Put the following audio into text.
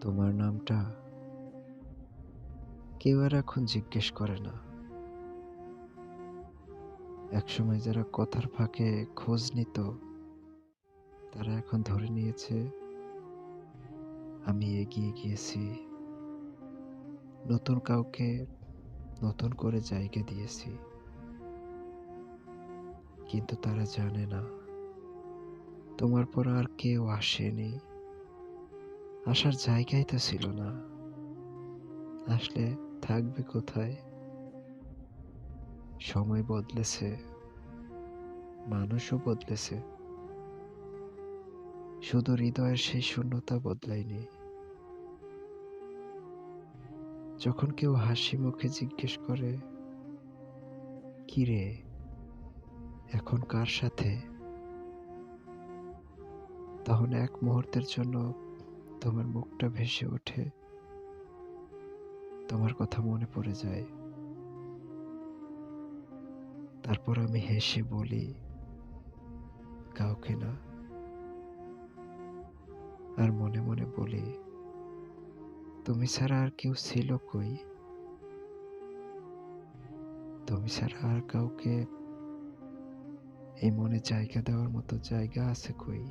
তোমার নামটা কেউ আর এখন জিজ্ঞেস করে না। একসময় যারা কথার ফাঁকে খোঁজ নিত, তারা এখন ধরে নিয়েছে, আমি এগিয়ে গিয়েছি। নতুন কাউকে নতুন করে জায়গা দিয়েছি। কিন্তু তারা জানে না, তোমার পর আর কেউ আসেনি। আসার জায়গাই তো ছিল না। আসলে থাকবে কোথায়? সময় বদলেছে, মানুষও বদলেছে। শুধু হৃদয়ের সেই শূন্যতা বদলায়নি। যখন কেউ হাসি মুখে জিজ্ঞেস করে কি রে এখন কার সাথে? তখন এক মুহূর্তের জন্য তোমার মুখটা ভেসে ওঠে। তোমার কথা মনে পড়ে যায়। তারপর আমি হেসে বলি, কাউকে না। আর মনে মনে বলি, তুমি ছাড়া আর কেউ ছিল কই? তুমি ছাড়া আর কাউকে এই মনে জায়গা দেওয়ার মতো জায়গা আছে কই?